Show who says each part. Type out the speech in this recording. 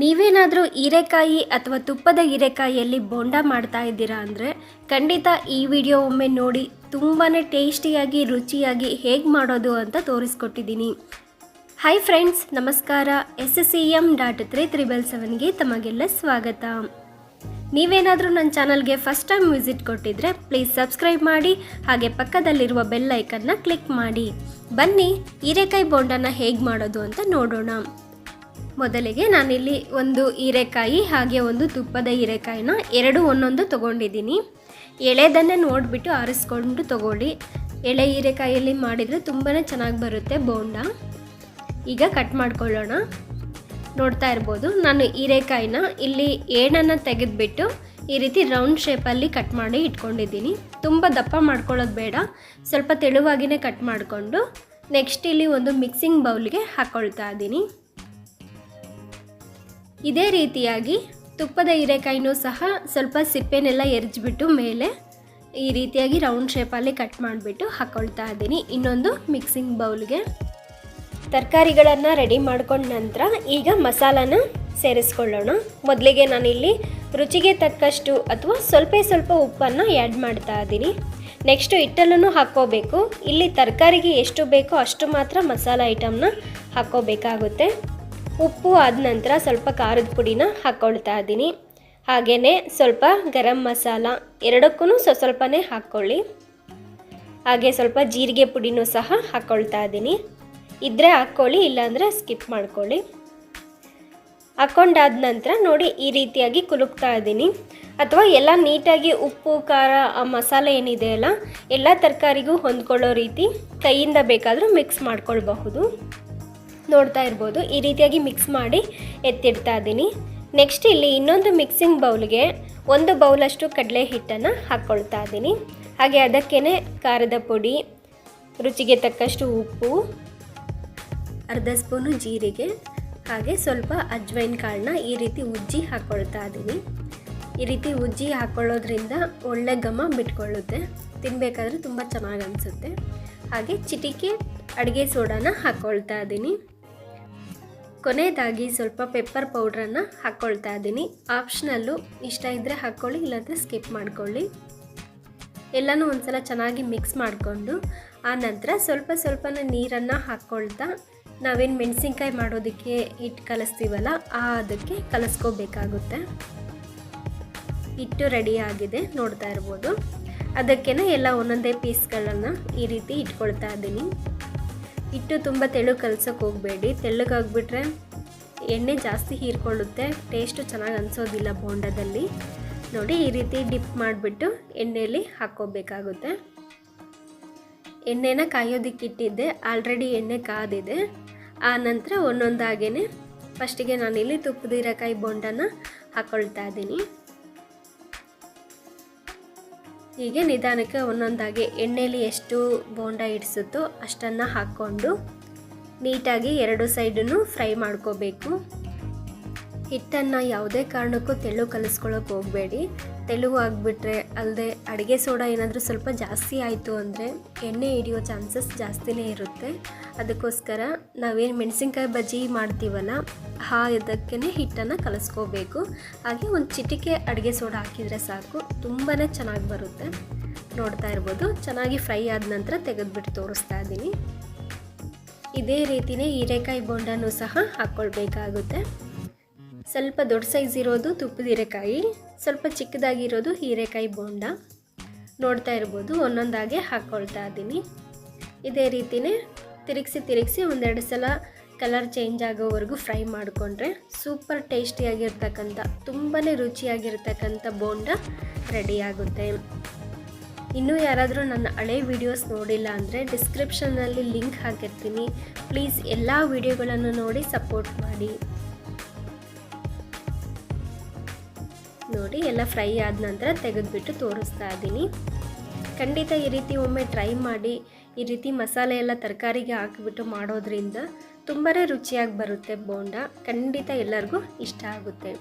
Speaker 1: ನೀವೇನಾದರೂ ಹೀರೆಕಾಯಿ ಅಥವಾ ತುಪ್ಪದ ಹೀರೆಕಾಯಿಯಲ್ಲಿ ಬೋಂಡ ಮಾಡ್ತಾ ಇದ್ದೀರಾ ಅಂದರೆ ಖಂಡಿತ ಈ ವಿಡಿಯೋ ಒಮ್ಮೆ ನೋಡಿ ತುಂಬಾ ಟೇಸ್ಟಿಯಾಗಿ, ರುಚಿಯಾಗಿ ಹೇಗೆ ಮಾಡೋದು ಅಂತ ತೋರಿಸ್ಕೊಟ್ಟಿದ್ದೀನಿ. ಹಾಯ್ ಫ್ರೆಂಡ್ಸ್ ನಮಸ್ಕಾರ. S S C M dot three triple ಸೆವೆನ್ಗೆ ತಮಗೆಲ್ಲ ಸ್ವಾಗತ. ನೀವೇನಾದರೂ ನನ್ನ ಚಾನಲ್ಗೆ ಫಸ್ಟ್ ಟೈಮ್ ವಿಸಿಟ್ ಕೊಟ್ಟಿದ್ರೆ ಪ್ಲೀಸ್ ಸಬ್ಸ್ಕ್ರೈಬ್ ಮಾಡಿ, ಹಾಗೆ ಪಕ್ಕದಲ್ಲಿರುವ ಬೆಲ್ ಐಕನ್ನ ಕ್ಲಿಕ್ ಮಾಡಿ. ಬನ್ನಿ, ಹೀರೆಕಾಯಿ ಬೋಂಡನ ಹೇಗೆ ಮಾಡೋದು ಅಂತ ನೋಡೋಣ. ಮೊದಲಿಗೆ ನಾನಿಲ್ಲಿ ಒಂದು ಹೀರೆಕಾಯಿ ಹಾಗೆ ಒಂದು ತುಪ್ಪದ ಹೀರೆಕಾಯಿನ ಎರಡು ಒಂದೊಂದು ತೊಗೊಂಡಿದ್ದೀನಿ. ಎಳೆದನ್ನೇ ನೋಡಿಬಿಟ್ಟು ಆರಿಸ್ಕೊಂಡು ತಗೊಳ್ಳಿ. ಎಳೆ ಹೀರೆಕಾಯಲ್ಲಿ ಮಾಡಿದರೆ ತುಂಬಾ ಚೆನ್ನಾಗಿ ಬರುತ್ತೆ ಬೋಂಡ. ಈಗ ಕಟ್ ಮಾಡ್ಕೊಳ್ಳೋಣ. ನೋಡ್ತಾ ಇರ್ಬೋದು, ನಾನು ಹೀರೆಕಾಯಿನ ಇಲ್ಲಿ ಏಣನ್ನು ತೆಗೆದುಬಿಟ್ಟು ಈ ರೀತಿ ರೌಂಡ್ ಶೇಪಲ್ಲಿ ಕಟ್ ಮಾಡಿ ಇಟ್ಕೊಂಡಿದ್ದೀನಿ. ತುಂಬ ದಪ್ಪ ಮಾಡ್ಕೊಳ್ಳೋದು ಬೇಡ, ಸ್ವಲ್ಪ ತೆಳುವಾಗಿಯೇ ಕಟ್ ಮಾಡಿಕೊಂಡು ನೆಕ್ಸ್ಟ್ ಇಲ್ಲಿ ಒಂದು ಮಿಕ್ಸಿಂಗ್ ಬೌಲ್ಗೆ ಹಾಕ್ಕೊಳ್ತಾ ಇದ್ದೀನಿ. ಇದೇ ರೀತಿಯಾಗಿ ತುಪ್ಪದ ಹೀರೆಕಾಯಿನೂ ಸಹ ಸ್ವಲ್ಪ ಸಿಪ್ಪೆನೆಲ್ಲ ಎರ್ಜಿಬಿಟ್ಟು ಮೇಲೆ ಈ ರೀತಿಯಾಗಿ ರೌಂಡ್ ಶೇಪಲ್ಲಿ ಕಟ್ ಮಾಡಿಬಿಟ್ಟು ಹಾಕ್ಕೊಳ್ತಾ ಇದ್ದೀನಿ. ಇನ್ನೊಂದು ಮಿಕ್ಸಿಂಗ್ ಬೌಲ್ಗೆ. ತರಕಾರಿಗಳನ್ನು ರೆಡಿ ಮಾಡ್ಕೊಂಡ ನಂತರ ಈಗ ಮಸಾಲಾನ ಸೇರಿಸ್ಕೊಳ್ಳೋಣ. ಮೊದಲಿಗೆ ನಾನಿಲ್ಲಿ ರುಚಿಗೆ ತಕ್ಕಷ್ಟು ಅಥವಾ ಸ್ವಲ್ಪ ಸ್ವಲ್ಪ ಉಪ್ಪನ್ನು ಆ್ಯಡ್ ಮಾಡ್ತಾ ಇದ್ದೀನಿ. ನೆಕ್ಸ್ಟು ಹಿಟ್ಟಲ್ಲೂ ಹಾಕ್ಕೋಬೇಕು. ಇಲ್ಲಿ ತರಕಾರಿಗೆ ಎಷ್ಟು ಬೇಕೋ ಅಷ್ಟು ಮಾತ್ರ ಮಸಾಲ ಐಟಮ್ನ ಹಾಕ್ಕೋಬೇಕಾಗುತ್ತೆ. ಉಪ್ಪು ಆದ ನಂತರ ಸ್ವಲ್ಪ ಖಾರದ ಪುಡಿನ ಹಾಕ್ಕೊಳ್ತಾ ಇದ್ದೀನಿ. ಹಾಗೆಯೇ ಸ್ವಲ್ಪ ಗರಂ ಮಸಾಲ ಎರಡಕ್ಕೂ ಸ್ವಲ್ಪ ಸ್ವಲ್ಪನೇ ಹಾಕ್ಕೊಳ್ಳಿ. ಹಾಗೆ ಸ್ವಲ್ಪ ಜೀರಿಗೆ ಪುಡಿನೂ ಸಹ ಹಾಕ್ಕೊಳ್ತಾ ಇದ್ದೀನಿ. ಇದ್ದರೆ ಹಾಕ್ಕೊಳ್ಳಿ, ಇಲ್ಲಾಂದರೆ ಸ್ಕಿಪ್ ಮಾಡ್ಕೊಳ್ಳಿ. ಹಾಕ್ಕೊಂಡಾದ ನಂತರ ನೋಡಿ ಈ ರೀತಿಯಾಗಿ ಕುಲುಕ್ತಾ ಇದ್ದೀನಿ. ಅಥವಾ ಎಲ್ಲ ನೀಟಾಗಿ ಉಪ್ಪು, ಖಾರ, ಆ ಮಸಾಲೆ ಏನಿದೆ ಅಲ್ಲ, ಎಲ್ಲ ತರಕಾರಿಗೂ ಹೊಂದ್ಕೊಳ್ಳೋ ರೀತಿ ಕೈಯಿಂದ ಬೇಕಾದರೂ ಮಿಕ್ಸ್ ಮಾಡ್ಕೊಳ್ಬಹುದು. ನೋಡ್ತಾ ಇರ್ಬೋದು. ಈ ರೀತಿಯಾಗಿ ಮಿಕ್ಸ್ ಮಾಡಿ ಎತ್ತಿಡ್ತಾ ಇದ್ದೀನಿ. ನೆಕ್ಸ್ಟ್ ಇಲ್ಲಿ ಇನ್ನೊಂದು ಮಿಕ್ಸಿಂಗ್ ಬೌಲ್ಗೆ ಒಂದು ಬೌಲಷ್ಟು ಕಡಲೆ ಹಿಟ್ಟನ್ನು ಹಾಕ್ಕೊಳ್ತಾ ಇದ್ದೀನಿ. ಹಾಗೆ ಅದಕ್ಕೇ ಖಾರದ ಪುಡಿ, ರುಚಿಗೆ ತಕ್ಕಷ್ಟು ಉಪ್ಪು, ಅರ್ಧ ಸ್ಪೂನು ಜೀರಿಗೆ, ಹಾಗೆ ಸ್ವಲ್ಪ ಅಜ್ವೈನ್ ಕಾಳನ್ನ ಈ ರೀತಿ ಉಜ್ಜಿ ಹಾಕ್ಕೊಳ್ತಾ ಇದ್ದೀನಿ. ಈ ರೀತಿ ಉಜ್ಜಿ ಹಾಕ್ಕೊಳ್ಳೋದ್ರಿಂದ ಒಳ್ಳೆ ಘಮ ಬಿಟ್ಕೊಳ್ಳುತ್ತೆ. ತಿನ್ನಬೇಕಾದ್ರೆ ತುಂಬ ಚೆನ್ನಾಗಿ ಅನಿಸುತ್ತೆ. ಹಾಗೆ ಚಿಟಿಕೆ ಅಡುಗೆ ಸೋಡಾನ ಹಾಕ್ಕೊಳ್ತಾ ಇದ್ದೀನಿ. ಕೊನೆಯದಾಗಿ ಸ್ವಲ್ಪ ಪೆಪ್ಪರ್ ಪೌಡ್ರನ್ನು ಹಾಕ್ಕೊಳ್ತಾ ಇದ್ದೀನಿ. ಆಪ್ಷನಲ್ಲು ಇಷ್ಟ ಇದ್ದರೆ ಹಾಕ್ಕೊಳ್ಳಿ ಇಲ್ಲಾಂದರೆ ಸ್ಕಿಪ್ ಮಾಡ್ಕೊಳ್ಳಿ. ಎಲ್ಲನೂ ಒಂದ್ಸಲ ಚೆನ್ನಾಗಿ ಮಿಕ್ಸ್ ಮಾಡಿಕೊಂಡು ಆ ನಂತರ ಸ್ವಲ್ಪ ಸ್ವಲ್ಪನ ನೀರನ್ನು ಹಾಕ್ಕೊಳ್ತಾ ನಾವೇನು ಮೆಣಸಿನ್ಕಾಯಿ ಮಾಡೋದಕ್ಕೆ ಹಿಟ್ಟು ಕಲಿಸ್ತೀವಲ್ಲ, ಆ ಅದಕ್ಕೆ ಕಲಿಸ್ಕೋಬೇಕಾಗುತ್ತೆ. ಹಿಟ್ಟು ರೆಡಿ ಆಗಿದೆ, ನೋಡ್ತಾ ಇರ್ಬೋದು. ಅದಕ್ಕೇ ಎಲ್ಲ ಒಂದೊಂದೇ ಪೀಸ್ಗಳನ್ನು ಈ ರೀತಿ ಇಟ್ಕೊಳ್ತಾ ಇದ್ದೀನಿ. ಹಿಟ್ಟು ತುಂಬ ತೆಳು ಕಲ್ಸೋಕೆ ಹೋಗಬೇಡಿ. ತೆಳ್ಳಗಾಗ್ಬಿಟ್ರೆ ಎಣ್ಣೆ ಜಾಸ್ತಿ ಹೀರ್ಕೊಳ್ಳುತ್ತೆ. ಟೇಸ್ಟು ಚೆನ್ನಾಗಿ ಅನಿಸೋದಿಲ್ಲ ಬೋಂಡದಲ್ಲಿ. ನೋಡಿ ಈ ರೀತಿ ಡಿಪ್ ಮಾಡಿಬಿಟ್ಟು ಎಣ್ಣೆಯಲ್ಲಿ ಹಾಕ್ಕೋಬೇಕಾಗುತ್ತೆ. ಎಣ್ಣೆನ ಕಾಯೋದಿಕ್ಕೆ ಇಟ್ಟಿದ್ದೆ. ಆಲ್ರೆಡಿ ಎಣ್ಣೆ ಕಾದಿದೆ. ಆ ನಂತರ ಒಂದೊಂದಾಗೇ ಫಸ್ಟಿಗೆ ನಾನಿಲ್ಲಿ ತುಪ್ಪದಿರಕಾಯಿ ಬೋಂಡನ ಹಾಕ್ಕೊಳ್ತಾ ಇದ್ದೀನಿ. ಹೀಗೆ ನಿಧಾನಕ್ಕೆ ಒಂದೊಂದಾಗಿ ಎಣ್ಣೆಯಲ್ಲಿ ಎಷ್ಟು ಬೋಂಡ ಇಡಿಸುತ್ತೋ ಅಷ್ಟನ್ನು ಹಾಕ್ಕೊಂಡು ನೀಟಾಗಿ ಎರಡು ಸೈಡನ್ನು ಫ್ರೈ ಮಾಡ್ಕೋಬೇಕು. ಹಿಟ್ಟನ್ನು ಯಾವುದೇ ಕಾರಣಕ್ಕೂ ತೆಳು ಕಲಿಸ್ಕೊಳ್ಳೋಕೆ ಹೋಗಬೇಡಿ. ತೆಳು ಆಗಿಬಿಟ್ರೆ ಅಲ್ಲದೆ ಅಡುಗೆ ಸೋಡಾ ಏನಾದರೂ ಸ್ವಲ್ಪ ಜಾಸ್ತಿ ಆಯಿತು ಅಂದರೆ ಎಣ್ಣೆ ಹಿಡಿಯೋ ಚಾನ್ಸಸ್ ಜಾಸ್ತಿನೇ ಇರುತ್ತೆ. ಅದಕ್ಕೋಸ್ಕರ ನಾವೇನು ಮೆಣಸಿನ್ಕಾಯಿ ಬಜ್ಜಿ ಮಾಡ್ತೀವಲ್ಲ, ಆ ಇದಕ್ಕೇ ಹಿಟ್ಟನ್ನು ಕಲಸ್ಕೋಬೇಕು. ಹಾಗೆ ಒಂದು ಚಿಟಿಕೆ ಅಡುಗೆ ಸೋಡಾ ಹಾಕಿದರೆ ಸಾಕು ತುಂಬಾ ಚೆನ್ನಾಗಿ ಬರುತ್ತೆ. ನೋಡ್ತಾ ಇರ್ಬೋದು, ಚೆನ್ನಾಗಿ ಫ್ರೈ ಆದ ನಂತರ ತೆಗೆದುಬಿಟ್ಟು ತೋರಿಸ್ತಾ ಇದ್ದೀನಿ ಇದೇ ರೀತಿಯೇ ಹೀರೆಕಾಯಿ ಬೋಂಡನೂ ಸಹ ಹಾಕ್ಕೊಳ್ಬೇಕಾಗುತ್ತೆ ಸ್ವಲ್ಪ ದೊಡ್ಡ ಸೈಜ್ ಇರೋದು ತುಪ್ಪದ ಹೀರೆಕಾಯಿ, ಸ್ವಲ್ಪ ಚಿಕ್ಕದಾಗಿರೋದು ಹೀರೆಕಾಯಿ ಬೋಂಡ. ನೋಡ್ತಾ ಇರ್ಬೋದು, ಒಂದೊಂದಾಗೆ ಹಾಕ್ಕೊಳ್ತಾ ಇದ್ದೀನಿ ಇದೇ ರೀತಿಯೇ ತಿರುಗಿಸಿ ತಿರುಗಿಸಿ ಒಂದೆರಡು ಸಲ ಕಲರ್ ಚೇಂಜ್ ಆಗೋವರೆಗೂ ಫ್ರೈ ಮಾಡಿಕೊಂಡ್ರೆ ಸೂಪರ್ ಟೇಸ್ಟಿಯಾಗಿರ್ತಕ್ಕಂಥ ತುಂಬಾ ರುಚಿಯಾಗಿರ್ತಕ್ಕಂಥ ಬೋಂಡ ರೆಡಿ ಆಗುತ್ತೆ. ಇನ್ನೂ ಯಾರಾದರೂ ನನ್ನ ಹಳೆ ವೀಡಿಯೋಸ್ ನೋಡಿಲ್ಲ ಅಂದರೆ ಡಿಸ್ಕ್ರಿಪ್ಷನ್ನಲ್ಲಿ ಲಿಂಕ್ ಹಾಕಿರ್ತೀನಿ. ಪ್ಲೀಸ್ ಎಲ್ಲ ವೀಡಿಯೋಗಳನ್ನು ನೋಡಿ ಸಪೋರ್ಟ್ ಮಾಡಿ. ನೋಡಿ ಎಲ್ಲ ಫ್ರೈ ಆದ ನಂತರ ತೆಗೆದುಬಿಟ್ಟು ತೋರಿಸ್ತಾ ಇದ್ದೀನಿ. ಖಂಡಿತ ಈ ರೀತಿ ಒಮ್ಮೆ ಟ್ರೈ ಮಾಡಿ, ಈ ರೀತಿ ಮಸಾಲೆ ಎಲ್ಲ ತರಕಾರಿಗೆ ಹಾಕಿಬಿಟ್ಟು ಮಾಡೋದ್ರಿಂದ ತುಂಬಾ ರುಚಿಯಾಗಿ ಬರುತ್ತೆ ಬೋಂಡ. ಖಂಡಿತ ಎಲ್ಲರಿಗೂ ಇಷ್ಟ ಆಗುತ್ತೆ.